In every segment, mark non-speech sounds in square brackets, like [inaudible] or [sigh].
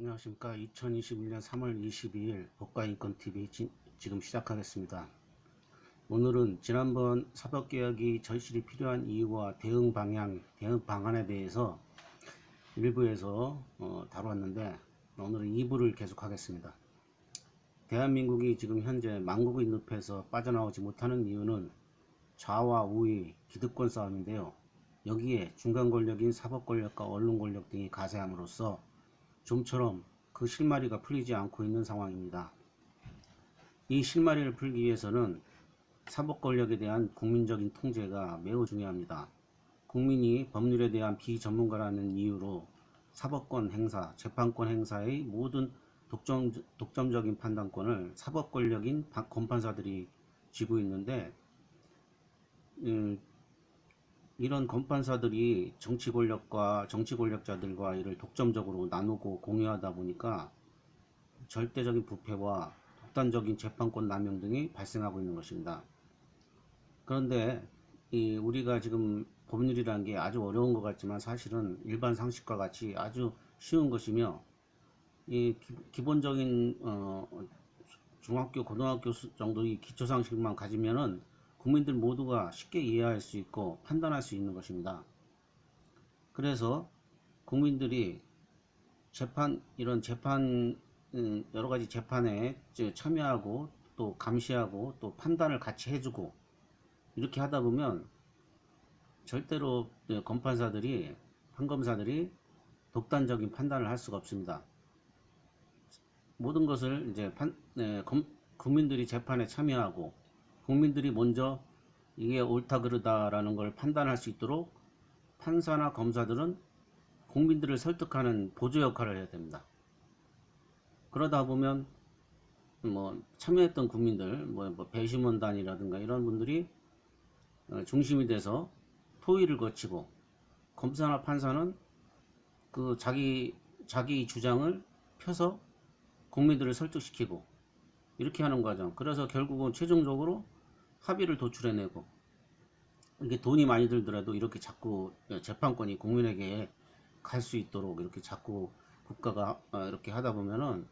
안녕하십니까. 2021년 3월 22일 법과인권TV 지, 지금 시작하겠습니다. 오늘은 지난번 사법개혁이 절실히 필요한 이유와 대응 방향, 대응 방안에 대해서 일부에서 어, 다루었는데 오늘은 2부를 계속하겠습니다. 대한민국이 지금 현재 망국의 늪에서 빠져나오지 못하는 이유는 좌와 우의 기득권 싸움인데요. 여기에 중간 권력인 사법 권력과 언론 권력 등이 가세함으로써 좀처럼 그 실마리가 풀리지 않고 있는 상황입니다. 이 실마리를 풀기 위해서는 사법 권력에 대한 국민적인 통제가 매우 중요합니다. 국민이 법률에 대한 비전문가라는 이유로 사법권 행사, 재판권 행사의 모든 독점, 독점적인 판단권을 사법 권력인 바- 검판사들이 쥐고 있는데 음, 이런 검판사들이 정치 권력과 정치 권력자들과 이를 독점적으로 나누고 공유하다 보니까 절대적인 부패와 독단적인 재판권 남용 등이 발생하고 있는 것입니다. 그런데 이 우리가 지금 법률이라는 게 아주 어려운 것 같지만 사실은 일반 상식과 같이 아주 쉬운 것이며 이 기, 본적인 어, 중학교 고등학교 수- 정도의 기초 상식만 가지면은 국민들 모두가 쉽게 이해할 수 있고 판단할 수 있는 것입니다. 그래서 국민들이 재판 이런 재판 음, 여러 가지 재판에 참여하고 또 감시하고 또 판단을 같이 해주고 이렇게 하다 보면 절대로 예, 검판사들이 판검사들이 독단적인 판단을 할 수가 없습니다. 모든 것을 이제 판, 예, 검- 국민들이 재판에 참여하고 국민들이 먼저 이게 옳다 그르다라는 걸 판단할 수 있도록 판사나 검사들은 국민들을 설득하는 보조 역할을 해야 됩니다. 그러다 보면 뭐 참여했던 국민들, 뭐, 뭐 배심원단이라든가 이런 분들이 어, 중심이 돼서 토의를 거치고 검사나 판사는 그 자기 자기 주장을 펴서 국민들을 설득시키고 이렇게 하는 과정. 그래서 결국은 최종적으로 합의를 도출해내고 이게 돈이 많이 들더라도 이렇게 자꾸 재판권이 국민에게 갈 수 있도록 이렇게 자꾸 국가가 어, 이렇게 하다 보면은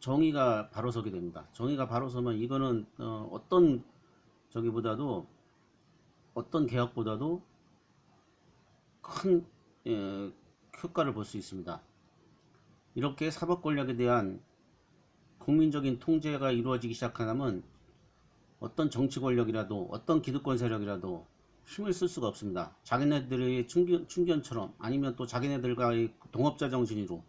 정의가 바로 서게 됩니다. 정의가 바로 서면 이거는 어, 어떤 저기보다도 어떤 개혁보다도 큰 예, 효과를 볼 수 있습니다. 이렇게 사법 권력에 대한 국민적인 통제가 이루어지기 시작하면 어떤 정치 권력이라도 어떤 기득권 세력이라도 힘을 쓸 수가 없습니다. 자기네들의 충견, 충견 처럼 아니면 또 자기네들과의 동업자 정신으로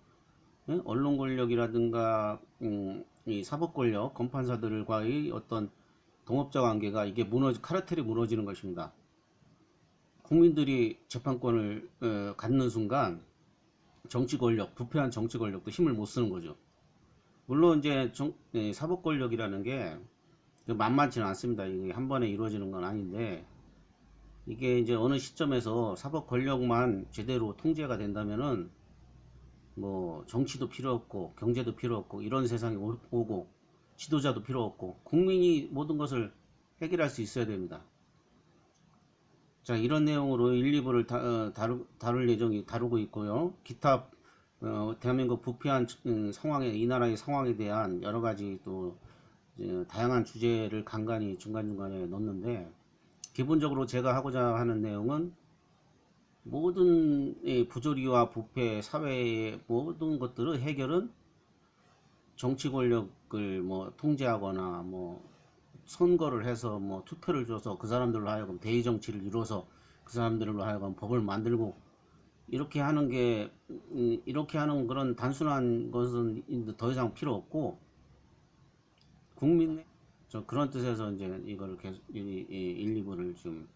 예? 언론 권력이라든가 음, 이 사법 권력 검판사들과의 어떤 동업자 관계가 이게 무너지 카르텔이 무너지는 것입니다. 국민들이 재판권을 어, 갖는 순간 정치 권력, 부패한 정치 권력도 힘을 못 쓰는 거죠. 물론 이제 정, 예, 사법 권력이라는 게 만만치는 않습니다. 이게 한 번에 이루어지는 건 아닌데 이게 이제 어느 시점에서 사법 권력만 제대로 통제가 된다면은 뭐 정치도 필요 없고 경제도 필요 없고 이런 세상이 오- 오고 지도자도 필요 없고 국민이 모든 것을 해결할 수 있어야 됩니다. 자 이런 내용으로 1, 2부를 다, 어, 다루, 다룰 예정이 다루고 있고요. 기타 어, 대한민국 부패한 음, 상황에 이 나라의 상황에 대한 여러 가지 또 이제 다양한 주제를 간간히 중간중간에 넣는데 기본적으로 제가 하고자 하는 내용은 모든 이 부조리와 부패 사회의 모든 것들의 해결은 정치 권력을 뭐 통제하거나 뭐 선거를 해서 뭐 투표를 줘서 그 사람들로 하여금 대의 정치를 이루어서 그 사람들로 하여금 법을 만들고 이렇게 하는 게 음, 이렇게 하는 그런 단순한 것은 더 이상 필요 없고 국민 저 그런 뜻에서 이제 이거를 계속 이, 이 1, 2부를 좀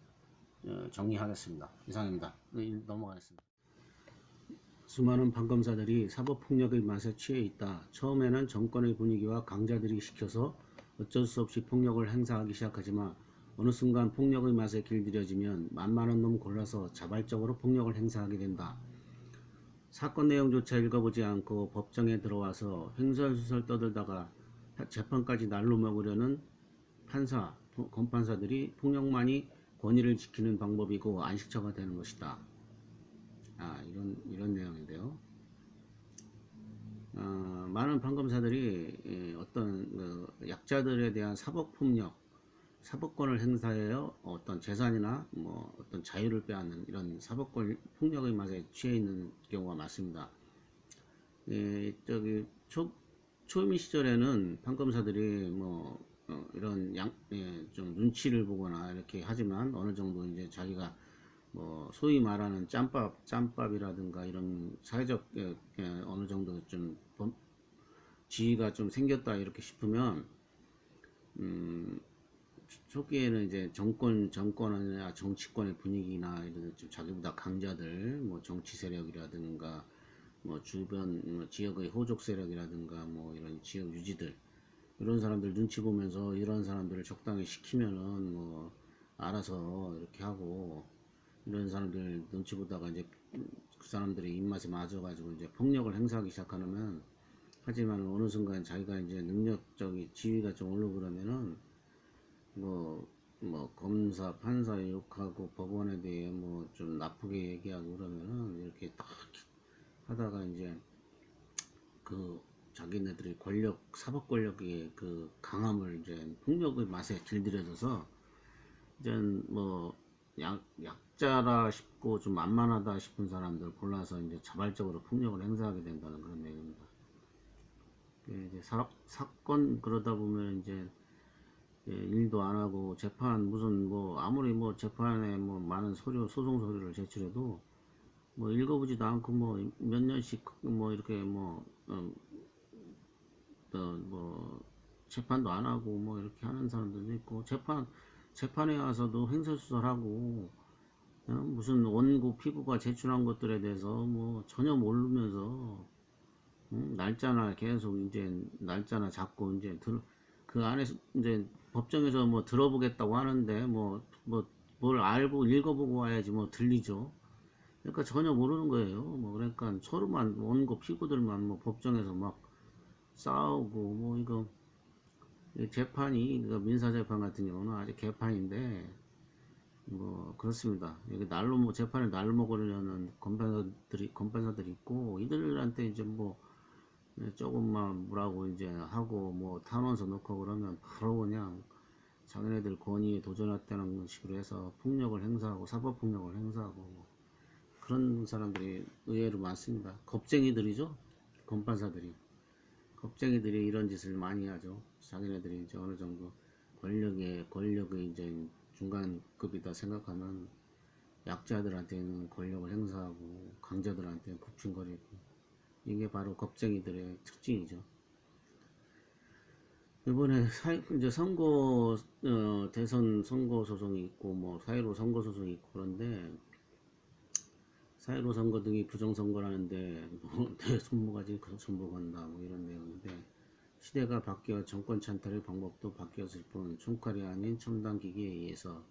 어, 정리하겠습니다. 이상입니다. 네, 넘어가겠습니다. 수많은 판검사들이 사법폭력의 맛에 취해 있다. 처음에는 정권의 분위기와 강자들이 시켜서 어쩔 수 없이 폭력을 행사하기 시작하지만 어느 순간 폭력의 맛에 길들여지면 만만한 놈 골라서 자발적으로 폭력을 행사하게 된다. 사건 내용조차 읽어보지 않고 법정에 들어와서 횡설수설 떠들다가 재판까지 날로 먹으려는 판사, 검판사들이 폭력만이 권위를 지키는 방법이고 안식처가 되는 것이다. 아, 이런, 이런 내용인데요. 어, 많은 판검사들이 예, 어떤 그 약자들에 대한 사법 폭력, 사법권을 행사하여 어떤 재산이나 뭐 어떤 자유를 빼앗는 이런 사법권 폭력의 맛에 취해 있는 경우가 많습니다. 예, 저기 초 초임 시절에는 판검사들이 뭐 어, 이런 양, 예, 좀 눈치를 보거나 이렇게 하지만 어느 정도 이제 자기가 뭐 소위 말하는 짬밥, 짬밥이라든가 이런 사회적 예, 예, 어느 정도 좀 범- 지위가 좀 생겼다 이렇게 싶으면 음, 초기에는 이제 정권 정권이나 정치권의 분위기나 이런 좀 자기보다 강자들 뭐 정치 세력이라든가 뭐 주변 뭐 지역의 호족 세력이라든가 뭐 이런 지역 유지들 이런 사람들 눈치 보면서 이런 사람들을 적당히 시키면은 뭐 알아서 이렇게 하고 이런 사람들 눈치 보다가 이제 그 사람들의 입맛에 맞아가지고 이제 폭력을 행사하기 시작하면 하지만 어느 순간 자기가 이제 능력적인 지위가 좀 올라 그러면은 뭐, 뭐, 검사, 판사 욕하고 법원에 대해 뭐 좀 나쁘게 얘기하고 그러면은 이렇게 딱 하다가 이제 그 자기네들의 권력, 사법 권력의 그 강함을 이제 폭력의 맛에 길들여져서 이제 뭐 약, 약자라 싶고 좀 만만하다 싶은 사람들 골라서 이제 자발적으로 폭력을 행사하게 된다는 그런 내용입니다. 그 이제 사, 사건 그러다 보면 이제 예, 일도 안 하고 재판 무슨 뭐 아무리 뭐 재판에 뭐 많은 서류 소송 서류를 제출해도 뭐 읽어보지도 않고 뭐 몇 년씩 뭐 이렇게 뭐 어, 어, 뭐 재판도 안 하고 뭐 이렇게 하는 사람들도 있고 재판 재판에 와서도 행설수설하고 어, 무슨 원고 피고가 제출한 것들에 대해서 뭐 전혀 모르면서 음, 날짜나 계속 이제 날짜나 잡고 이제 들, 그 안에서 이제 법정에서 뭐 들어보겠다고 하는데 뭐 뭐 뭘 알고 읽어보고 와야지 뭐 들리죠. 그러니까 전혀 모르는 거예요. 뭐 그러니까 서로만 원고 피고들만 뭐 법정에서 막 싸우고 뭐 이거 이 재판이 그 민사 재판 같은 경우는 아직 개판인데 뭐 그렇습니다. 여기 날로 뭐 재판을 날로 먹으려는 검판사들이 검판사들이 있고 이들한테 이제 뭐 조금만 뭐라고 이제 하고 뭐 탄원서 넣고 그러면 바로 그냥 자기네들 권위에 도전했다는 식으로 해서 폭력을 행사하고 사법 폭력을 행사하고 뭐 그런 사람들이 의외로 많습니다. 겁쟁이들이죠. 검판사들이. 겁쟁이들이 이런 짓을 많이 하죠. 자기네들이 이제 어느 정도 권력의 권력의 이제 중간급이다 생각하면 약자들한테는 권력을 행사하고 강자들한테는 굽신거리고 이게 바로 겁쟁이들의 특징이죠. 이번에 사, 이제 선거 어, 대선 선거 소송이 있고 뭐 사회로 선거 소송이 있고 그런데 사회로 선거 등이 부정선거라는데 [laughs] 뭐 내 손모가지 그 손보 간다 뭐 이런 내용인데 시대가 바뀌어 정권 찬탈의 방법도 바뀌었을 뿐 총칼이 아닌 첨단 기기에 의해서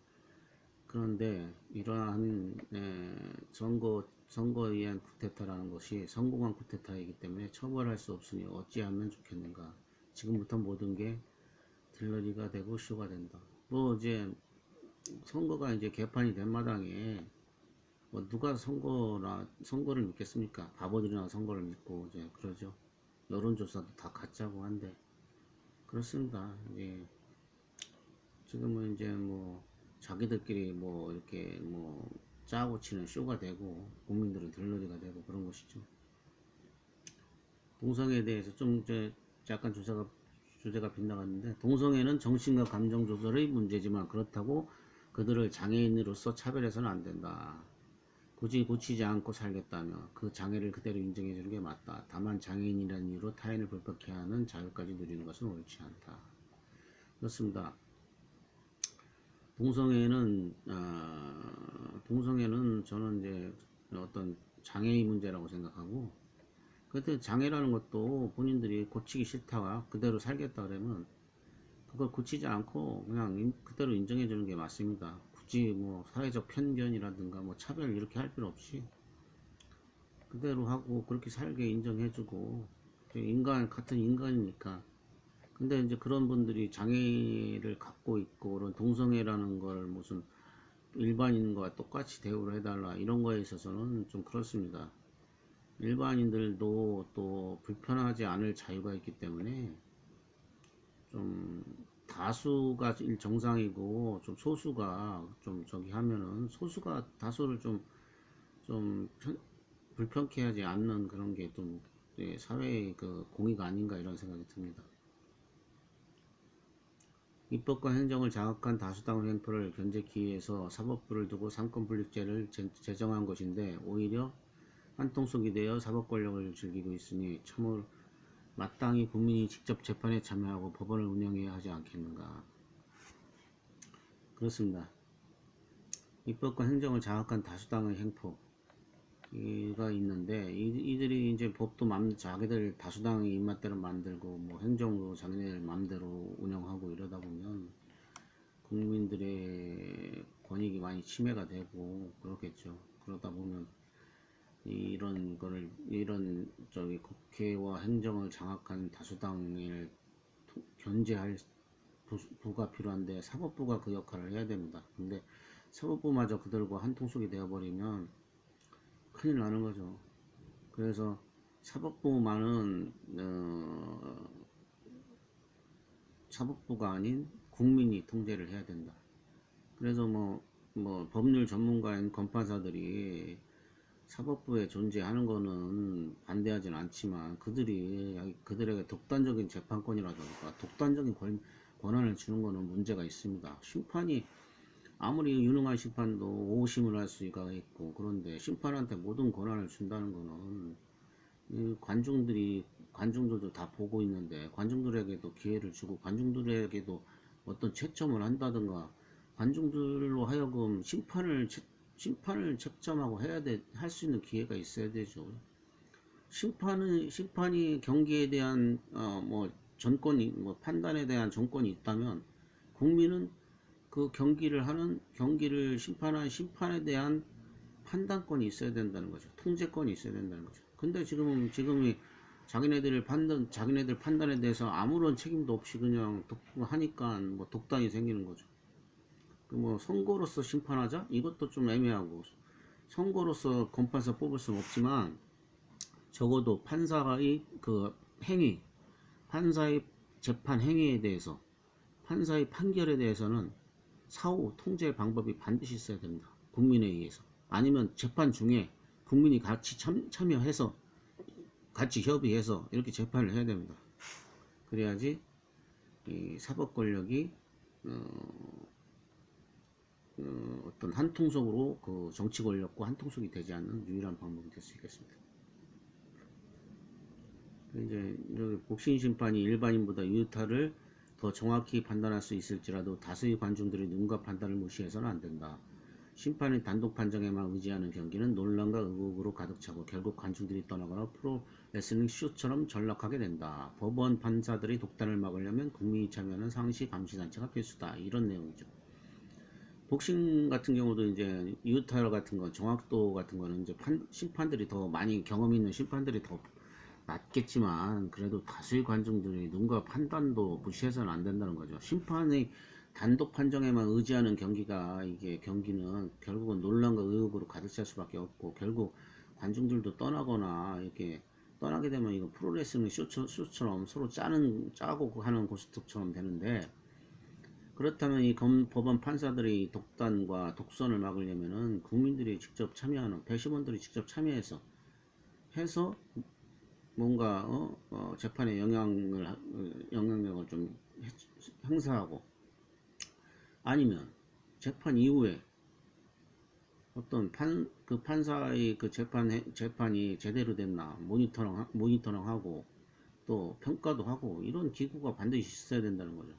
그런데 이러한 에, 선거 선거에 의한 쿠데타라는 것이 성공한 쿠데타이기 때문에 처벌할 수 없으니 어찌하면 좋겠는가 지금부터 모든 게 들러리가 되고 쇼가 된다 뭐 이제 선거가 이제 개판이 된 마당에 뭐 누가 선거나 선거를 믿겠습니까? 바보들이나 선거를 믿고 이제 그러죠. 여론조사도 다 가짜고 한데 그렇습니다. 이제 지금은 이제 뭐 자기들끼리 뭐 이렇게 뭐 짜고 치는 쇼가 되고 국민들은 들러리가 되고 그런 것이죠. 동성애에 대해서 좀 약간 주제가 주제가 빗나갔는데 동성애는 정신과 감정 조절의 문제지만 그렇다고 그들을 장애인으로서 차별해서는 안 된다. 굳이 고치지 않고 살겠다며 그 장애를 그대로 인정해 주는 게 맞다. 다만 장애인이라는 이유로 타인을 불법케 하는 자유까지 누리는 것은 옳지 않다. 그렇습니다. 동성애는 어, 동성애는 저는 이제 어떤 장애의 문제라고 생각하고 그때 장애라는 것도 본인들이 고치기 싫다가 그대로 살겠다 그러면 그걸 고치지 않고 그냥 인- 그대로 인정해 주는 게 맞습니다. 굳이 뭐 사회적 편견이라든가 뭐 차별 이렇게 할 필요 없이 그대로 하고 그렇게 살게 인정해 주고 인간 같은 인간이니까 근데 이제 그런 분들이 장애를 갖고 있고 그런 동성애라는 걸 무슨 일반인과 똑같이 대우를 해달라 이런 거에 있어서는 좀 그렇습니다. 일반인들도 또 불편하지 않을 자유가 있기 때문에 좀 다수가 일 정상이고 좀 소수가 좀 저기 하면은 소수가 다수를 좀좀 불편케 하지 않는 그런 게 좀 사회의 그 공의가 아닌가 이런 생각이 듭니다. 입법과 행정을 장악한 다수당 횡포를 견제하기 위해서 사법부를 두고 삼권분립제를 제- 제정한 것인데 오히려 한통속이 되어 사법 권력을 즐기고 있으니 참으로 마땅히 국민이 직접 재판에 참여하고 법원을 운영해야 하지 않겠는가. 그렇습니다. 입법과 행정을 장악한 다수당의 행포 가 있는데 이, 이들이 이제 법도 맘 자기들 다수당의 입맛대로 만들고 뭐 행정도 자기네들 맘대로 운영하고 이러다 보면 국민들의 권익이 많이 침해가 되고 그렇겠죠. 그러다 보면 이런 거를 이런 저기 국회와 행정을 장악한 다수당을 토- 견제할 부, 부가 필요한데 사법부가 그 역할을 해야 됩니다. 근데 사법부마저 그들과 한통속이 되어버리면 큰일 나는 거죠. 그래서 사법부만은 어, 사법부가 아닌 국민이 통제를 해야 된다. 그래서 뭐, 뭐 법률 전문가인 검파사들이 사법부에 존재하는 거는 반대하진 않지만 그들이 그들에게 독단적인 재판권이라든가 독단적인 권, 권한을 주는 거는 문제가 있습니다. 심판이 아무리 유능한 심판도 오심을 할 수가 있고 그런데 심판한테 모든 권한을 준다는 거는 이 관중들이 관중들도 다 보고 있는데 관중들에게도 기회를 주고 관중들에게도 어떤 채점을 한다든가 관중들로 하여금 심판을 채- 심판을 채점하고 해야 돼 할 수 있는 기회가 있어야 되죠. 심판은 심판이 경기에 대한 어 뭐 전권이 뭐 판단에 대한 전권이 있다면 국민은 그 경기를 하는 경기를 심판한 심판에 대한 판단권이 있어야 된다는 거죠. 통제권이 있어야 된다는 거죠. 근데 지금은 지금이 자기네들 판단 자기네들 판단에 대해서 아무런 책임도 없이 그냥 독, 하니까 뭐 독단이 생기는 거죠. 그 뭐 선거로서 심판하자 이것도 좀 애매하고 선거로서 검판사 뽑을 수는 없지만 적어도 판사의 그 행위 판사의 재판 행위에 대해서 판사의 판결에 대해서는 사후 통제 방법이 반드시 있어야 됩니다. 국민에 의해서. 아니면 재판 중에 국민이 같이 참, 참여해서 같이 협의해서 이렇게 재판을 해야 됩니다. 그래야지 이 사법 권력이 어, 어, 어떤 한 통속으로 그 정치 권력과 한 통속이 되지 않는 유일한 방법이 될 수 있겠습니다. 이제 여기 복싱 심판이 일반인보다 유타를 더 정확히 판단할 수 있을지라도 다수의 관중들의 눈과 판단을 무시해서는 안 된다. 심판의 단독 판정에만 의지하는 경기는 논란과 의혹으로 가득 차고 결국 관중들이 떠나거나 프로 레슬링 쇼처럼 전락하게 된다. 법원 판사들이 독단을 막으려면 국민이 참여하는 상시 감시 단체가 필수다. 이런 내용이죠. 복싱 같은 경우도 이제 유타 같은 거 정확도 같은 거는 이제 판, 심판들이 더 많이 경험 있는 심판들이 더 낫겠지만 그래도 다수의 관중들이 눈과 판단도 무시해서는 안 된다는 거죠. 심판의 단독 판정에만 의지하는 경기가 이게 경기는 결국은 논란과 의혹으로 가득 찰 수밖에 없고 결국 관중들도 떠나거나 이렇게 떠나게 되면 이거 프로레슬링 쇼처, 쇼처럼 서로 짜는 짜고 하는 고스톱처럼 되는데 그렇다면 이 검, 법원 판사들이 독단과 독선을 막으려면은 국민들이 직접 참여하는 배심원들이 직접 참여해서 해서 뭔가 어, 어, 재판에 영향을 하- 어, 영향력을 좀 해- 행사하고 아니면 재판 이후에 어떤 판 그 판사의 그 재판 해- 재판이 제대로 됐나 모니터링 하- 모니터링하고 또 평가도 하고 이런 기구가 반드시 있어야 된다는 거죠.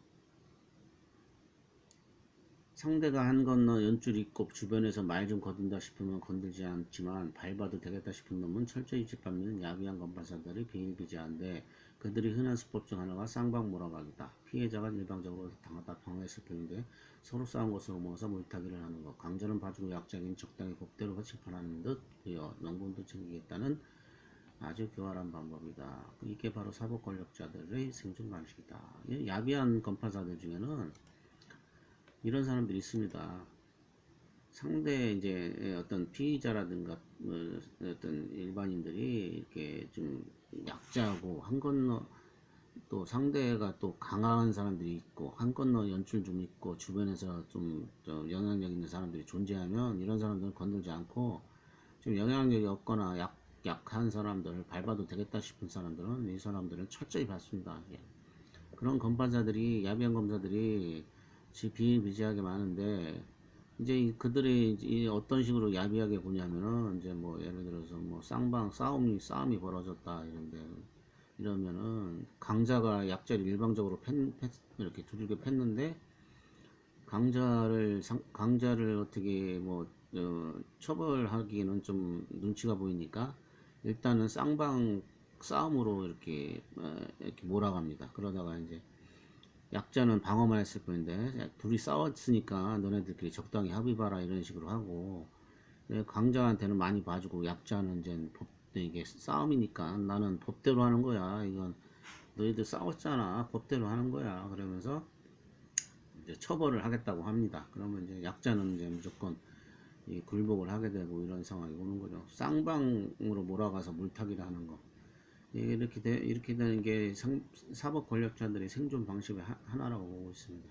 상대가 한 건너 연줄 있고 주변에서 말 좀 거둔다 싶으면 건들지 않지만 밟아도 되겠다 싶은 놈은 철저히 짓밟는 야비한 검파사들이 비일비재한데 그들이 흔한 수법 중 하나가 쌍방 몰아가기다. 피해자가 일방적으로 당하다 방해했을 뿐인데 서로 싸운 것으로 모아서 물타기를 하는 것. 강자는 봐주고 약자인 적당히 법대로 심판하는 듯 되어 명분도 챙기겠다는 아주 교활한 방법이다. 이게 바로 사법 권력자들의 생존 방식이다. 이 야비한 검파사들 중에는 이런 사람들이 있습니다. 상대 이제 어떤 피의자라든가 뭐 어떤 일반인들이 이렇게 좀 약자고 한 건너 또 상대가 또 강한 사람들이 있고 한 건너 연출 좀 있고 주변에서 좀, 좀 영향력 있는 사람들이 존재하면 이런 사람들은 건들지 않고 좀 영향력이 없거나 약, 약한 사람들 밟아도 되겠다 싶은 사람들은 이 사람들은 철저히 받습니다. 예. 그런 검사들이 야비한 검사들이 지 비일비재하게 많은데 이제 이 그들이 이 어떤 식으로 야비하게 보냐면은 이제 뭐 예를 들어서 뭐 쌍방 싸움이 싸움이 벌어졌다 이런데 이러면은 강자가 약자를 일방적으로 팼, 팼 이렇게 두들겨 팼는데 강자를 상, 강자를 어떻게 뭐 어, 처벌하기에는 좀 눈치가 보이니까 일단은 쌍방 싸움으로 이렇게 어, 이렇게 몰아갑니다. 그러다가 이제 약자는 방어만 했을 뿐인데 둘이 싸웠으니까 너네들끼리 적당히 합의 봐라 이런 식으로 하고 예, 강자한테는 많이 봐주고 약자는 이제 법 이게 싸움이니까 나는 법대로 하는 거야. 이건 너희들 싸웠잖아. 법대로 하는 거야. 그러면서 이제 처벌을 하겠다고 합니다. 그러면 이제 약자는 이제 무조건 이 굴복을 하게 되고 이런 상황이 오는 거죠. 쌍방으로 몰아가서 물타기를 하는 거 이게 이렇게 되, 이렇게 되는 게 상, 사법 권력자들의 생존 방식의 하, 하나라고 보고 있습니다.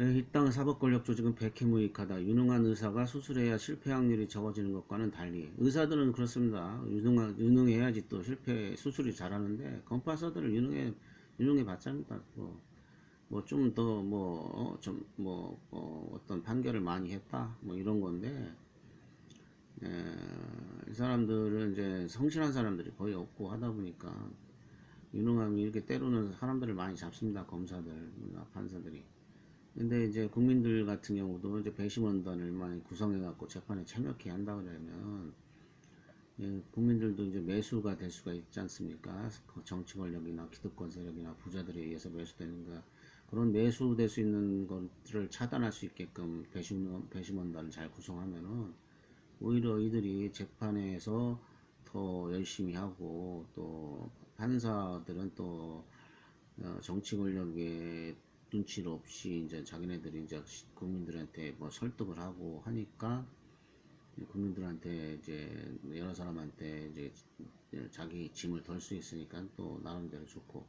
이 땅 사법 권력 조직은 백해무익하다. 유능한 의사가 수술해야 실패 확률이 적어지는 것과는 달리 의사들은 그렇습니다. 유능한 유능해야지 또 실패 수술이 잘하는데 검파사들은 유능해 유능해 봤자입니다. 뭐좀 더뭐좀뭐 어, 떤 판결을 많이 했다 뭐 이런 건데 예, 이 사람들은 이제 성실한 사람들이 거의 없고 하다 보니까 유능함이 이렇게 때로는 사람들을 많이 잡습니다. 검사들, 판사들이. 근데 이제 국민들 같은 경우도 이제 배심원단을 많이 구성해갖고 재판에 참여케 한다 그러면 예, 국민들도 이제 매수가 될 수가 있지 않습니까? 그 정치 권력이나 기득권 세력이나 부자들에 의해서 매수되는 거 그런 매수될 수 있는 것들을 차단할 수 있게끔 배심원, 배심원단을 잘 구성하면은 오히려 이들이 재판에서 더 열심히 하고 또 판사들은 또 어, 정치 권력의 눈치를 없이 이제 자기네들이 이제 국민들한테 뭐 설득을 하고 하니까 국민들한테 이제 여러 사람한테 이제 자기 짐을 덜 수 있으니까 또 나름대로 좋고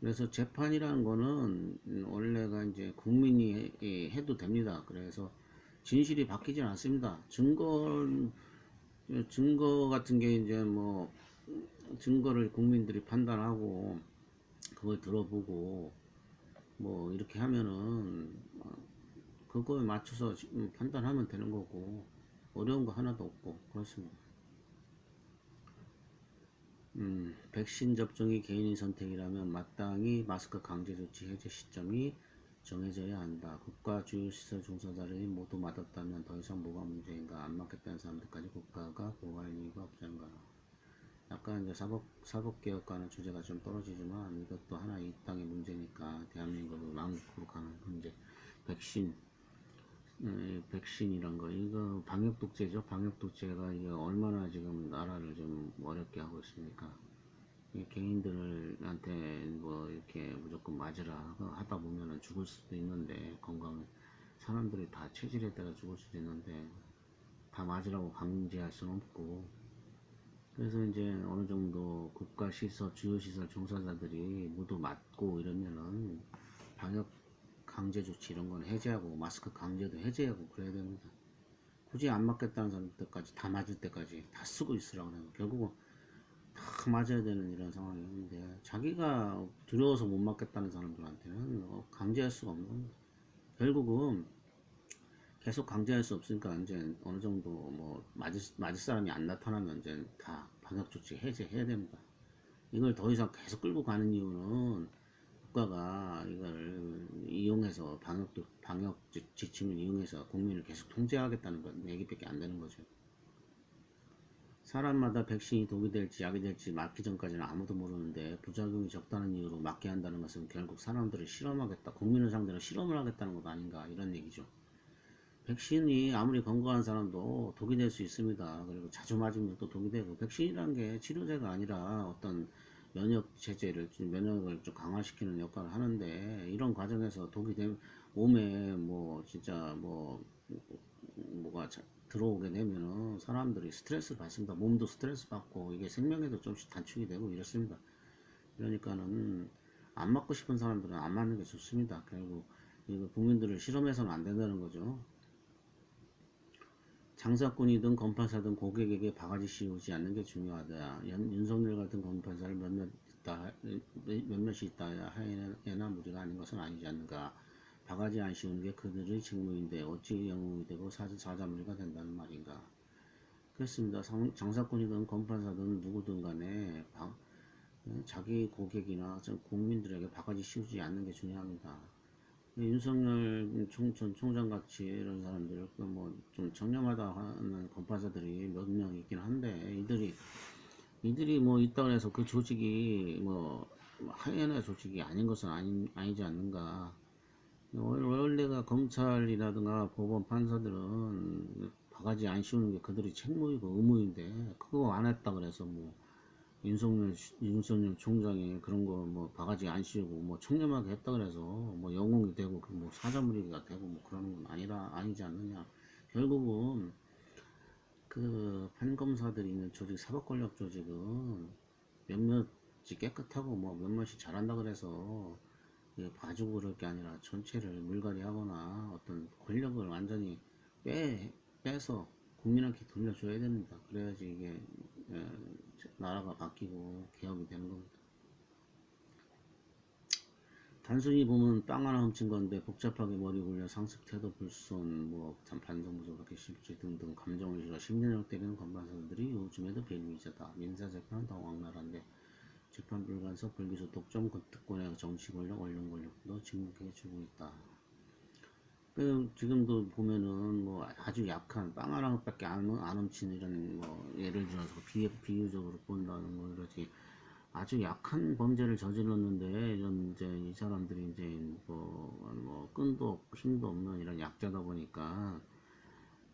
그래서 재판이라는 거는 원래가 이제 국민이 해도 됩니다. 그래서 진실이 바뀌진 않습니다. 증거 증거 같은 게 이제 뭐 증거를 국민들이 판단하고 그걸 들어보고 뭐 이렇게 하면은 그거에 맞춰서 판단하면 되는 거고 어려운 거 하나도 없고 그렇습니다. 음, 백신 접종이 개인의 선택이라면 마땅히 마스크 강제 조치 해제 시점이 정해져야 한다. 국가 주요 시설 종사자들이 모두 맞았다면 더 이상 뭐가 문제인가? 안 맞겠다는 사람들까지 국가가 보호할 이유가 없잖가. 약간 이제 사법 사법 개혁과는 주제가 좀 떨어지지만 이것도 하나 이 땅의 문제니까 대한민국을 망국으로 가는 문제. 백신, 음, 백신이란 거 이거 방역 독재죠. 방역 독재가 이게 얼마나 지금 나라를 좀 어렵게 하고 있습니까? 이 개인들한테 뭐 이렇게 무조건 맞으라 하다 보면은 죽을 수도 있는데 건강 사람들이 다 체질에 따라 죽을 수도 있는데 다 맞으라고 강제할 수는 없고 그래서 이제 어느 정도 국가 시설 주요 시설 종사자들이 모두 맞고 이러면은 방역 강제 조치 이런 건 해제하고 마스크 강제도 해제하고 그래야 됩니다. 굳이 안 맞겠다는 사람들까지 다 맞을 때까지 다 쓰고 있으라고 해요. 결국은 다 맞아야 되는 이런 상황이었는데 자기가 두려워서 못 맞겠다는 사람들한테는 뭐 강제할 수가 없는 겁니다. 결국은 계속 강제할 수 없으니까 이제 어느 정도 뭐 맞을, 맞을 사람이 안 나타나면 이제 다 방역 조치 해제해야 됩니다. 이걸 더 이상 계속 끌고 가는 이유는 국가가 이걸 이용해서 방역 방역 지침을 이용해서 국민을 계속 통제하겠다는 건 얘기밖에 안 되는 거죠. 사람마다 백신이 독이 될지 약이 될지 맞기 전까지는 아무도 모르는데 부작용이 적다는 이유로 맞게 한다는 것은 결국 사람들을 실험하겠다, 국민을 상대로 실험을 하겠다는 것 아닌가 이런 얘기죠. 백신이 아무리 건강한 사람도 독이 될 수 있습니다. 그리고 자주 맞으면 또 독이 되고 백신이란 게 치료제가 아니라 어떤 면역 체제를 면역을 좀 강화시키는 역할을 하는데 이런 과정에서 독이 되면 몸에 뭐 진짜 뭐 뭐가 자- 들어오게 되면은 사람들이 스트레스를 받습니다. 몸도 스트레스 받고 이게 생명에도 좀씩 단축이 되고 이렇습니다. 그러니까는 안 맞고 싶은 사람들은 안 맞는 게 좋습니다. 결국 이거 국민들을 실험해서는 안 된다는 거죠. 장사꾼이든 건판사든 고객에게 바가지 씌우지 않는 게 중요하다. 연- 윤석열 같은 건판사를 몇몇 있다, 몇몇이 있다 하에나 무리가 아닌 것은 아니지 않는가. 바가지 안 씌우는 게 그들의 직무인데 어찌 영웅이 되고 사, 사자무리가 된다는 말인가. 그렇습니다. 상- 장사꾼이든 건판사든 누구든 간에 바- 자기 고객이나 전 국민들에게 바가지 씌우지 않는 게 중요합니다. 윤석열 총, 전 총장 같이 이런 사람들 그 뭐좀 청렴하다 하는 건파사들이 몇 명 있긴 한데 이들이 이들이 뭐 있다고 해서 그 조직이 뭐 하이에나 조직이 아닌 것은 아니, 아니지 않는가 원- 원래가 검찰이라든가 법원 판사들은 바가지 안 씌우는 게 그들이 책무이고 의무인데 그거 안 했다 그래서 뭐 윤석열 시- 윤석열 총장이 그런 거 뭐 바가지 안 씌우고 뭐 청렴하게 했다 그래서 뭐 영웅이 되고 그뭐 사자무리가 되고 뭐 그러는 건 아니라 아니지 않느냐. 결국은 그 판검사들이 있는 조직 사법권력 조직은 몇몇이 깨끗하고 뭐 몇몇이 잘한다 그래서 봐주고 그럴 게 아니라 전체를 물갈이하거나 어떤 권력을 완전히 빼 빼서 국민한테 돌려줘야 됩니다. 그래야지 이게 에, 나라가 바뀌고 개혁이 되는 겁니다. 단순히 보면 빵 하나 훔친 건데 복잡하게 머리 굴려 상습 태도 불손 뭐참 반성무조 그렇게 실지 등등 감정을 실어 심리력 때리는 건반사들이 요즘에도 별미이자다 민사재판은 더 왕나라인데 재판 불가서 불기소 독점 특권의 정치 권력 언론 권력도 침묵해 주고 있다. 그 지금도 보면은 뭐 아주 약한 빵 하나밖에 안, 안 훔친 이런 뭐 예를 들어서 비, 비유적으로 본다는 뭐 이러지 아주 약한 범죄를 저질렀는데 이런 이제 이 사람들이 이제 뭐, 뭐 끈도 없고 힘도 없는 이런 약자다 보니까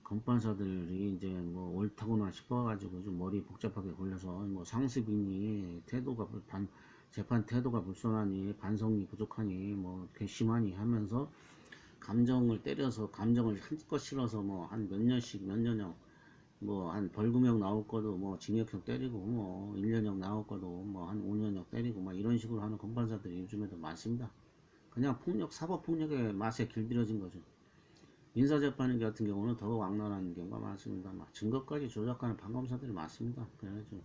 검판사들이 이제 뭐 옳다고나 싶어가지고 좀 머리 복잡하게 굴려서 뭐 상습이니 태도가 불- 반 재판 태도가 불손하니 반성이 부족하니 뭐 괘씸하니 하면서 감정을 때려서 감정을 한껏 실어서 뭐 한 몇 년씩 몇 년형 뭐 한 벌금형 나올 거도 뭐 징역형 때리고 뭐 1년형 나올 거도 뭐 한 5년형 때리고 막 이런 식으로 하는 검판사들이 요즘에도 많습니다. 그냥 폭력 사법 폭력의 맛에 길들여진 거죠. 민사재판 같은 경우는 더 왕란한 경우가 많습니다. 막 증거까지 조작하는 판검사들이 많습니다. 그래가지고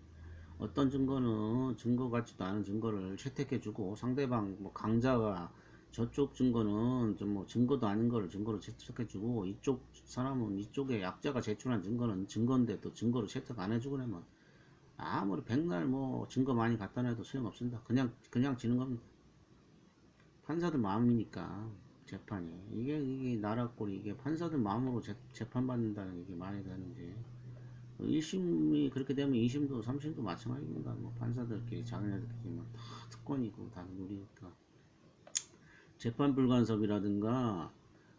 어떤 증거는 증거 같지도 않은 증거를 채택해주고 상대방 뭐 강자가 저쪽 증거는 좀 뭐 증거도 아닌 거를 증거로 채택해주고 이쪽 사람은 이쪽에 약자가 제출한 증거는 증거인데 또 증거로 채택 안 해주고 그러면 아무리 백날 뭐 증거 많이 갖다 놔도 소용없습니다. 그냥 그냥 지는 겁니다. 판사들 마음이니까 재판이 이게 이게 나라 꼴이 이게 판사들 마음으로 재, 재판받는다는 게 말이 되는지 1심이 그렇게 되면 2심도 3심도 마찬가지입니다. 뭐 판사들끼리 자기네들끼리 뭐다 특권이고 다 누리니까 재판 불간섭이라든가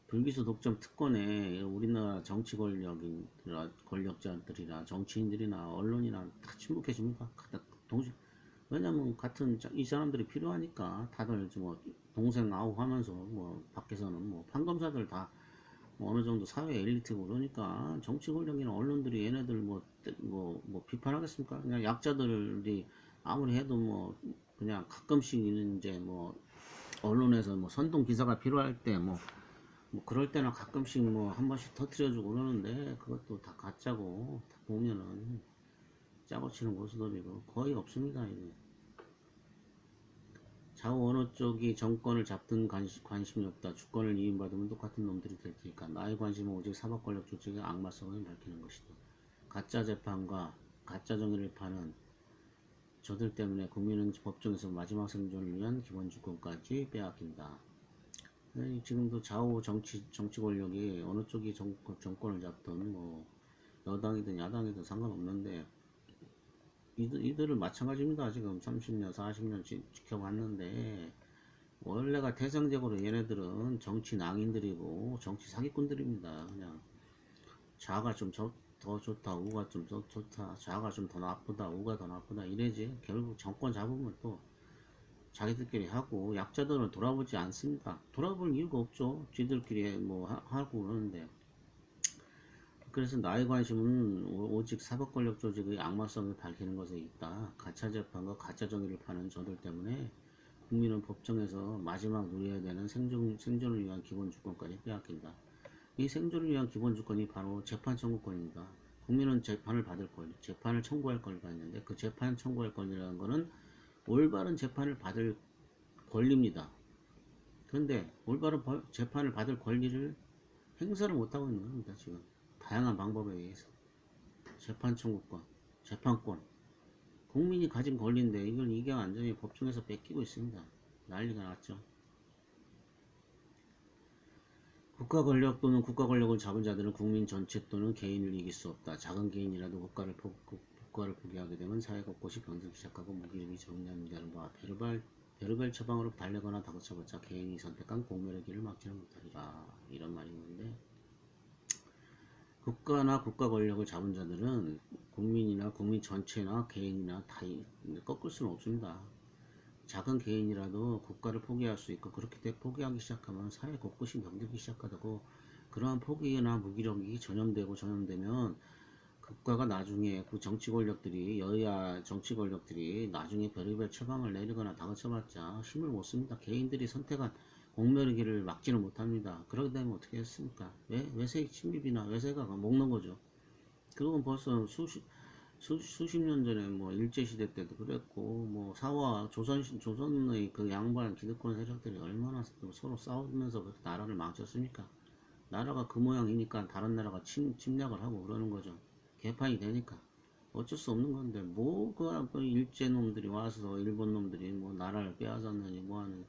불기소 독점 특권에 우리나라 정치 권력인 권력자들이나 정치인들이나 언론이나 다 침묵해 줍니다. 동시 왜냐면 같은 자- 이 사람들이 필요하니까 다들 뭐 동생 아우 하면서 뭐 밖에서는 뭐 판검사들 다 뭐 어느 정도 사회 엘리트고 그러니까 정치 권력이나 언론들이 얘네들 뭐 뭐 뭐 비판하겠습니까? 그냥 약자들이 아무리 해도 뭐 그냥 가끔씩 이제 뭐 언론에서 뭐 선동 기사가 필요할 때뭐 뭐 그럴 때나 가끔씩 뭐 한 번씩 터트려주고 그러는데 그것도 다 가짜고 다 보면은 짜고 치는 고스톱이고 거의 없습니다 이게 좌우 어느 쪽이 정권을 잡든 관심, 관심이 없다 주권을 이임받으면 똑같은 놈들이 될 테니까 나의 관심은 오직 사법 권력 조직의 악마성을 밝히는 것이다 가짜 재판과 가짜 정의를 파는 저들 때문에 국민은 법정에서 마지막 생존을 위한 기본 주권까지 빼앗긴다. 네, 지금도 좌우 정치 정치 권력이 어느 쪽이 정, 정권을 잡든 뭐 여당이든 야당이든 상관없는데 이들, 이들을 마찬가지입니다. 지금 30년, 40년 지, 지켜봤는데 원래가 태생적으로 얘네들은 정치 낭인들이고 정치 사기꾼들입니다. 그냥 좌가 좀더 좋다, 우가 좀 더 좋다, 좌가 좀 더 나쁘다, 우가 더 나쁘다 이래지 결국 정권 잡으면 또 자기들끼리 하고 약자들은 돌아보지 않습니다. 돌아볼 이유가 없죠. 지들끼리 뭐 하- 하고 그러는데 그래서 나의 관심은 오- 오직 사법 권력 조직의 악마성을 밝히는 것에 있다. 가짜 재판과 가짜 정의를 파는 저들 때문에 국민은 법정에서 마지막 누려야 되는 생존, 생존을 위한 기본 주권까지 빼앗긴다. 이 생존을 위한 기본 주권이 바로 재판 청구권입니다. 국민은 재판을 받을 권, 재판을 청구할 권리가 있는데 그 재판 청구할 권리라는 것은 올바른 재판을 받을 권리입니다. 그런데 올바른 벌- 재판을 받을 권리를 행사를 못하고 있는 겁니다. 지금 다양한 방법에 의해서 재판 청구권, 재판권 국민이 가진 권리인데 이걸 이게 완전히 법정에서 뺏기고 있습니다. 난리가 났죠. 국가 권력 또는 국가 권력을 잡은 자들은 국민 전체 또는 개인을 이길 수 없다. 작은 개인이라도 국가를 포, 국- 국가를 포기하게 되면 사회 곳곳이 병들기 시작하고 무기력이 정리되는 바와 베르발 베르벨 처방으로 달래거나 다그쳐봤자 개인이 선택한 공멸의 길을 막지는 못하리라 이런 말이 있는데 국가나 국가 권력을 잡은 자들은 국민이나 국민 전체나 개인이나 다 이- 꺾을 수는 없습니다. 작은 개인이라도 국가를 포기할 수 있고 그렇게 돼 포기하기 시작하면 사회 곳곳이 병들기 시작하고 그러한 포기나 무기력이 전염되고 전염되면 국가가 나중에 그 정치 권력들이 여야 정치 권력들이 나중에 별의별 처방을 내리거나 다그쳐봤자 힘을 못 씁니다. 개인들이 선택한 공멸의 길을 막지는 못합니다. 그러게 되면 어떻게 했습니까? 외, 외세 침입이나 외세가 먹는 거죠. 그건 벌써 수십 수, 수십 년 전에 뭐 일제시대 때도 그랬고 뭐 사와 조선 조선의 그 양반 기득권 세력들이 얼마나 서로 싸우면서 그렇게 나라를 망쳤습니까? 나라가 그 모양이니까 다른 나라가 침, 침략을 하고 그러는 거죠. 개판이 되니까 어쩔 수 없는 건데 뭐 그 일제 놈들이 와서 일본 놈들이 뭐 나라를 빼앗았느니 뭐하는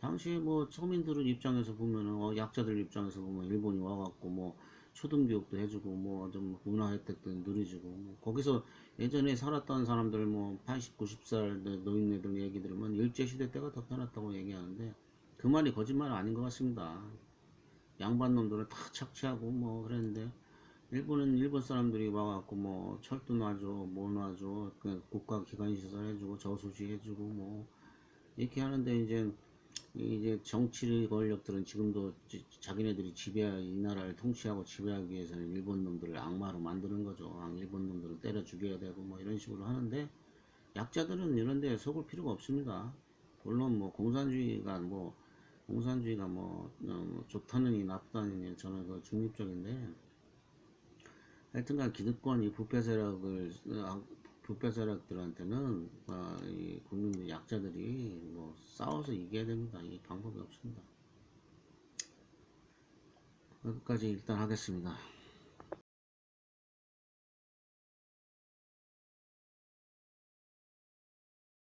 당시에 뭐 서민들의 입장에서 보면은 어, 약자들 입장에서 보면 일본이 와갖고 뭐 초등 교육도 해주고 뭐 좀 문화 혜택도 누려주고 뭐 거기서 예전에 살았던 사람들 뭐 80, 90살 노인네들 얘기 들으면 일제 시대 때가 더 편했다고 얘기하는데 그 말이 거짓말 아닌 것 같습니다. 양반 놈들은 다 착취하고 뭐 그랬는데 일본은 일본 사람들이 와갖고 뭐 철도 놔줘 뭐 놔줘 그 국가 기관 시설 해주고 저수지 해주고 뭐 이렇게 하는데 이제 이제 정치 권력들은 지금도 지- 자기네들이 지배 이 나라를 통치하고 지배하기 위해서는 일본 놈들을 악마로 만드는 거죠. 아, 일본 놈들을 때려 죽여야 되고 뭐 이런 식으로 하는데 약자들은 이런 데 속을 필요가 없습니다. 물론 뭐 공산주의가 뭐 공산주의가 뭐 어, 좋다느니 나쁘다느니 저는 그 중립적인데 하여튼간 기득권이 부패 세력을 세력들한테는 아, 이 국민들 약자들이 뭐 싸워서 이겨야 됩니다. 이 방법이 없습니다. 여기까지 일단 하겠습니다.